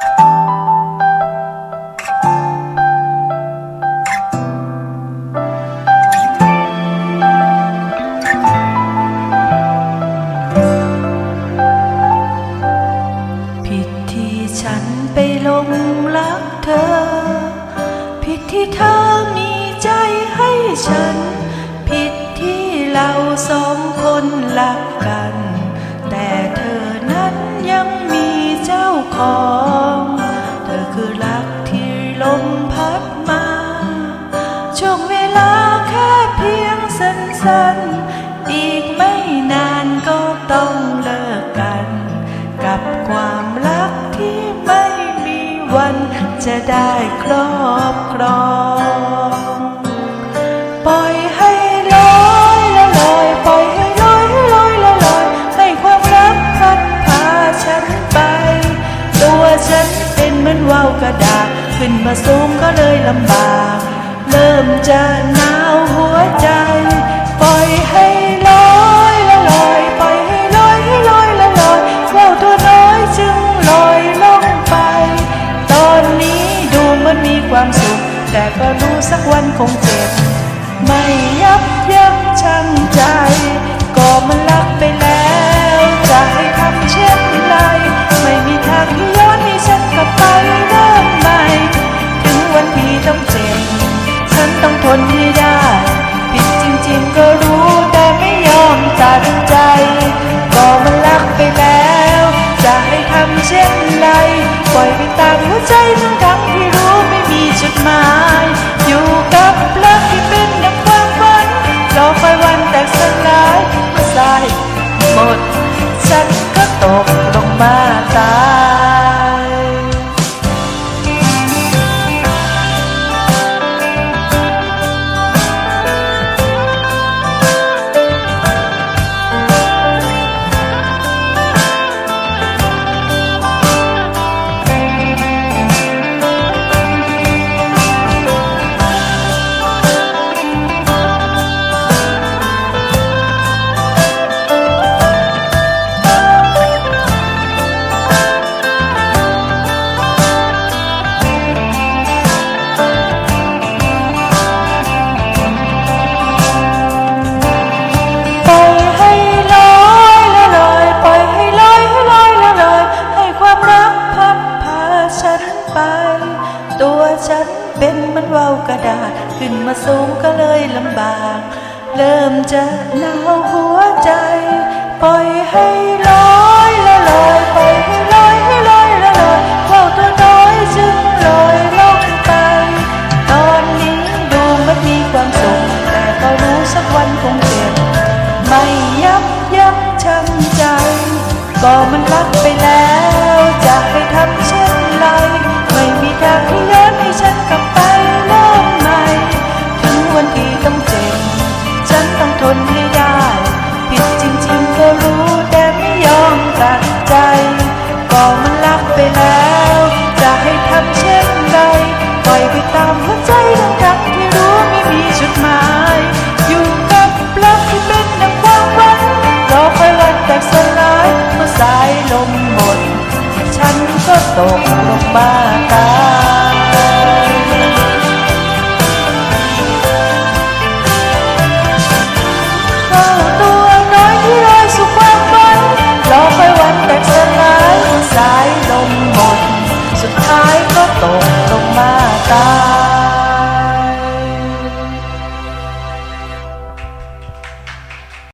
ผิดที่ฉันไปหลงรักเธอ ผิดที่เธอมีใจให้ฉัน ผิดที่เราสองคนรักกัน แต่เธอนั้นยังมีเจ้าของ คือรักที่ลมพัดมา ช่วงเวลาแค่เพียงสั้นๆ อีกไม่นานก็ต้องเลิกกัน กับความรักที่ไม่มีวันจะได้ครอบครองาวกระดาษขึ้นมาสูงก็เลยลำบาก เริ่มจะหนาวหัวใจ ปล่อยให้ลอยละลอยปล่อยให้ลอยให้ลอยละลอยว่าวตัวน้อยจึงลอยลงไป ตอนนี้ดูเหมันมีความสุข แต่ก็รู้สักวันคงเจ็บ ไม่ยับยั้งชั่งใจ ก็มันรักไปแล้ว ใจทั้งทั้งที่รู้ไม่มีจุดหมาย อยู่กับรักที่เป็นดังความฝันรอคอยวันแตกสลายเมื่อสายหมด ฉันก็ตกลงมาตาย เว่าวกระดาษขึ้นมาสูงก็เลยลำบาก เริ่มจะหนาวหัวใจ ปล่อยให้ลอยละลอยปล่อยให้ลอยให้ลอยละลอยว่าวตัวน้อยจึงลอยลงไป ตอนนี้ดูเหมันมีความสุขแต่ก็รู้สักวันคงเจ็บไม่ยับยั้งชั่งใจ ก็มันรักไปแล้ว คนให้ได้ ผิดจริงๆก็รู้แต่ไม่ยอมตัดใจ ก็มันรักไปแล้ว จะให้ทำเช่นไรปล่อยไปตาม